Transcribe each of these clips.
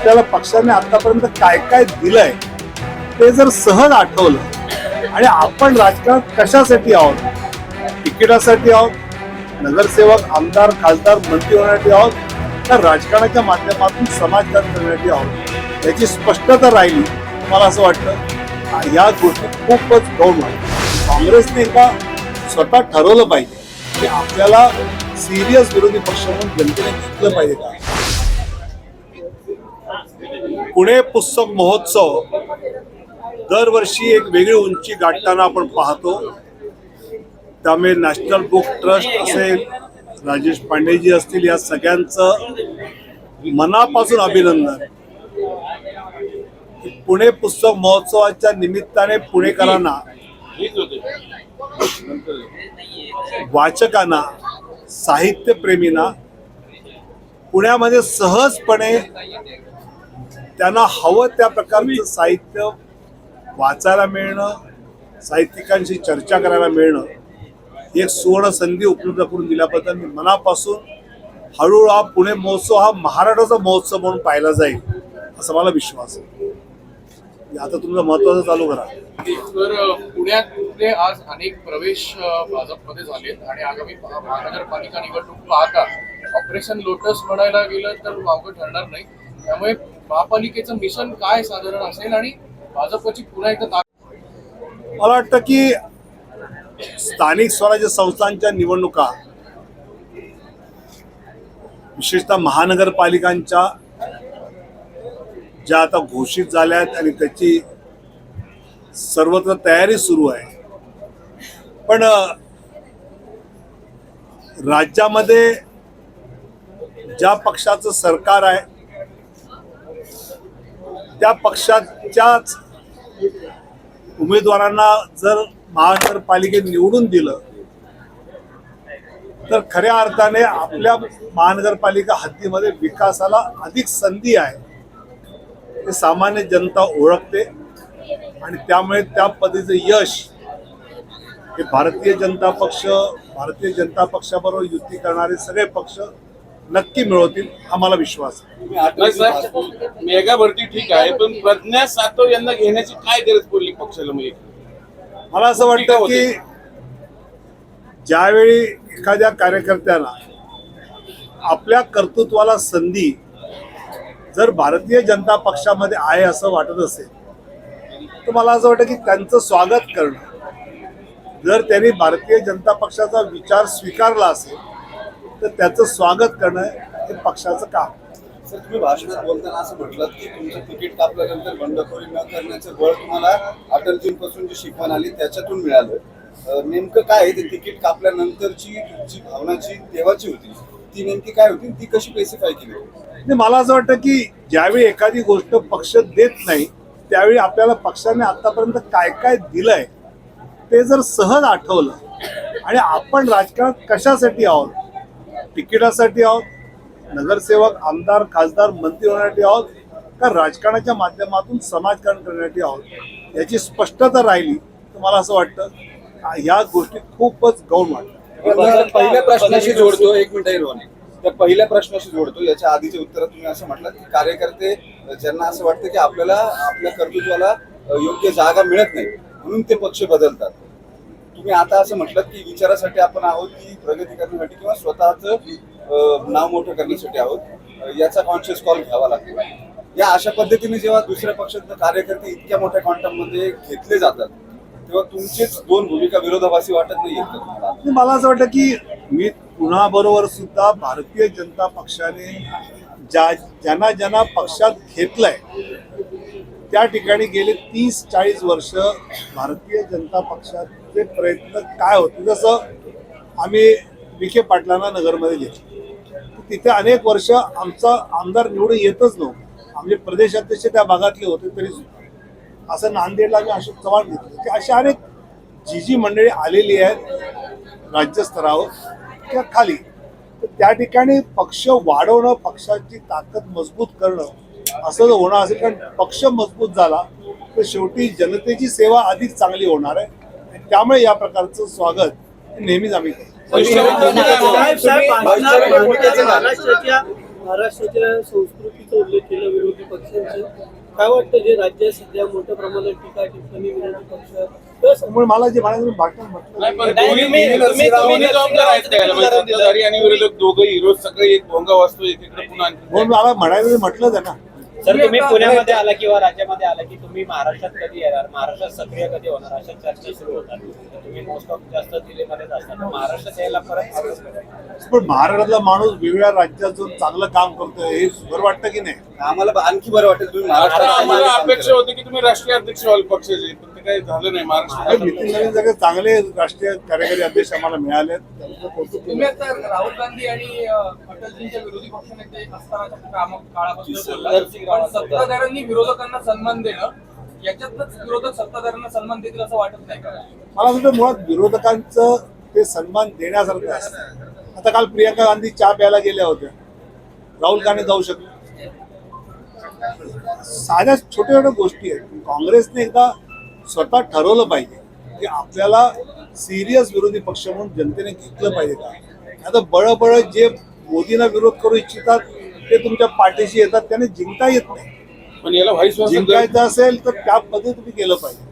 आपल्याला पक्षाने आतापर्यंत काय काय दिलंय ते जर सहज आठवलं आणि आपण राजकारणात कशासाठी आहोत? तिकिटासाठी आहोत? नगरसेवक आमदार खासदार मंत्री होण्यासाठी आहोत? तर राजकारणाच्या माध्यमातून समाजकारण करण्यासाठी आहोत? याची स्पष्टता राहिली मला असं वाटतं? या गोष्टी खूपच गौण वाटतात काँग्रेसने एका स्वतः ठरवलं पाहिजे की आपल्याला सिरियस विरोधी पक्ष म्हणून जनतेने घेतलं पाहिजे का? पुणे पुस्तक महोत्सव दरवर्षी एक वेगळी उंची गाठताना आपण पाहतो. त्यामुळे नॅशनल बुक ट्रस्ट असेल राजेश पांडेजी असतील या सगळ्यांचं मनापासून अभिनंदन. पुणे पुस्तक महोत्सवाच्या निमित्ताने पुणेकरांना वाचकांना साहित्यप्रेमींना पुण्यामध्ये सहजपणे त्यांना हवं त्या प्रकारचं साहित्य वाचायला मिळणं साहित्यिकांशी चर्चा करायला मिळणं ही एक सुवर्ण संधी उपलब्ध करून दिल्याबद्दल मी मनापासून हळूहळू हा पुणे महोत्सव हा महाराष्ट्राचा महोत्सव म्हणून पाहिला जाईल असा मला विश्वास आहे. आता तुमचं महत्वाचं चालू करा. तर पुण्यातले आज अनेक प्रवेश भाजपमध्ये झालेत आणि आगामी महा- महानगरपालिका निवडणूक पाहता ऑपरेशन लोटस म्हणायला गेलं तर वावगं ठरणार नाही. त्यामुळे महापालिकेचं मिशन काय साधारण असेल आणि भाजपची पुन्हा एकदा ताकद मला वाटतं की स्थानिक स्वराज्य संस्थांच्या निवडणुका विशेषतः महानगरपालिकांच्या ज्या आता घोषित झाल्या आहेत आणि त्याची सर्वत्र तयारी सुरू आहे. पण राज्यामध्ये ज्या पक्षाचं सरकार आहे त्या पक्षाच्याच उमेदवारांना जर महानगरपालिकेत निवडून दिलं तर खऱ्या अर्थाने आपल्या महानगरपालिका हद्दीमध्ये विकासाला अधिक संधी आहे. हे सामान्य जनता ओळखते आणि त्यामुळे त्या पद्धतीचं यश हे भारतीय जनता पक्ष भारतीय जनता पक्षाबरोबर युती करणारे सगळे पक्ष नक्की मिळवतील हा मला विश्वास आहे. मेगा भरती ठीक आहे पण प्रज्ञा सातव यांना घेण्याची काय गरज पडली पक्षाला म्हणजे? मला असं वाटतं की ज्यावेळी एखाद्या कार्यकर्त्याला आपल्या कर्तृत्वाला संधी जर भारतीय जनता पक्षामध्ये आहे असं वाटत असेल तर मला असं वाटतं की त्यांचं स्वागत करणं जर त्यांनी भारतीय जनता पक्षाचा विचार स्वीकारला असेल तर त्याचं स्वागत करणं हे पक्षाचं काम. सर तुम्ही भाषणात बोलताना असं म्हटलं की तुमचं तिकीट कापल्यानंतर बंडखोरी न करण्याचं बळ तुम्हाला अटलजींपासून जी शिकवण आली त्याच्यातून मिळालं. नेमकं काय आहे ते तिकीट कापल्यानंतरची जी भावनाची तेव्हाची होती ती नेमकी काय होती ती कशी स्पेसिफाय केली? आणि मला असं वाटतं की ज्यावेळी एखादी गोष्ट पक्ष देत नाही त्यावेळी आपल्याला पक्षाने आतापर्यंत काय काय दिलंय ते जर सहज आठवलं आणि आपण राजकारणात कशासाठी आहोत तिकिटासाठी आहोत नगरसेवक आमदार खासदार मंत्री होण्यासाठी आहोत का राजकारणाच्या माध्यमातून समाजकारण करण्यासाठी आहोत याची स्पष्टता राहिली तर मला असं वाटतं? या गोष्टी खूपच गौण वाटतात. पहिल्या प्रश्नाशी जोडतो एक मिनिट रोने त्या पहिल्या प्रश्नाशी जोडतो याच्या आधीचे उत्तर तुम्ही असं म्हटलं की कार्यकर्ते ज्यांना असं वाटतं की आपल्याला आपल्या कर्तृत्वाला योग्य जागा मिळत नाही म्हणून ते पक्ष बदलतात. तुम्ही आता असं म्हटलं की विचारासाठी आपण आहोत की प्रगती करण्यासाठी किंवा स्वतःचं नाव मोठं करण्यासाठी आहोत. याचा कॉन्शियस कॉल घ्यावा लागतो या अशा पद्धतीने जेव्हा दुसऱ्या पक्षातले कार्यकर्ते इतक्या मोठ्या क्वांटममध्ये घेतले जातात तेव्हा तुमचीच दोन भूमिका विरोधाभासी वाटत नाही मला असं वाटतं की मी पुन्हा बरोबर सुद्धा भारतीय जनता पक्षाने ज्या ज्यांना ज्यांना पक्षात घेतलंय त्या ठिकाणी गेले तीस चाळीस वर्ष भारतीय जनता पक्षात ते प्रयत्न काय होते? जसं आम्ही विखे पाटलांना नगरमध्ये घेतलं. तिथे अनेक वर्ष आमचा आमदार निवडून येतच नव्हतं. आमचे प्रदेशाध्यक्ष त्या भागातले होते तरी सुद्धा. असं नांदेडला आम्ही अशोक चव्हाण घेतलं. की अशी अनेक जी जी मंडळी आलेली आहेत राज्यस्तरावर किंवा खाली. तर त्या ठिकाणी पक्ष वाढवणं पक्षाची ताकद मजबूत करणं असं जर होणार असेल कारण पक्ष मजबूत झाला तर शेवटी जनतेची सेवा अधिक चांगली होणार आहे. त्यामुळे या प्रकारचं स्वागत हे नेहमीच आम्ही करतो. महाराष्ट्राच्या संस्कृतीचा उल्लेख केला विरोधी पक्ष काय वाटतं जे राज्यात सध्या मोठ्या प्रमाणात टीका टिप्पणी विरोधी पक्ष? त्यामुळे मला जे म्हणायचं नाही म्हटलं मला म्हणायचं म्हटलंच आहे ना. सर तुम्ही पुण्यामध्ये आला किंवा राज्यामध्ये आला की तुम्ही महाराष्ट्रात कधी येणार? महाराष्ट्रात सक्रिय कधी होणार? अशा चर्चा सुरू होतात. तर तुम्ही मोस्ट ऑफ जास्त दिल्लीमध्येच असतात महाराष्ट्रात यायला परत पण महाराष्ट्रातला माणूस वेगवेगळ्या राज्यात जाऊन चांगलं काम करतोय हे बरं वाटतं की नाही? आम्हाला आणखी बरं वाटेल तुम्ही आम्हाला काम अपेक्षा. होती की तुम्ही राष्ट्रीय अध्यक्ष व्हाल पक्षाचे पण ते काही झालं नाही महाराष्ट्रात. नितीन नवीन सगळे चांगले राष्ट्रीय कार्यकारी अध्यक्ष आम्हाला मिळाले. त्यांचं कौतुक तुम्ही. आता राहुल गांधी आणि अ, अटलजींच्या विरोधी पक्षनेते असतानाच्या काम- पण सत्ताधाऱ्यांनी विरोधकांना सन्मान देणं याच्यातच विरोधक सत्ताधाऱ्यांना सन्मान देतील असं वाटत नाही का? मला असं वाटतं मुळात विरोधकांचं ते सन्मान देण्यासारखं असतं आता काल प्रियंका गांधी चहा प्यायला गेल्या होत्या. राहुल गांधी जाऊ शकले. साध्या छोट्या छोट्या गोष्टी आहेत. काँग्रेसने एकदा स्वतः ठरवलं पाहिजे की आपल्याला सिरियस विरोधी पक्ष म्हणून जनतेने घेतलं पाहिजे का? आता बळबळ जे मोदींना विरोध करू इच्छितात ते तुमच्या पाठीशी येतात त्याने जिंकता येत नाही. पण याला व्हाईस वर्षा जिंकायचं असेल तर त्या पद्धती तुम्ही केलं पाहिजे.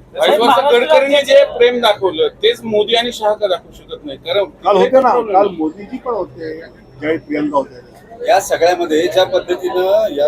गडकरीने जे प्रेम दाखवलं तेच मोदी आणि शहा का दाखवू शकत नाही? कारण काल होते ना काल मोदीजी पण होते ज्यावेळी प्रियंका होते. या सगळ्यामध्ये ज्या पद्धतीनं या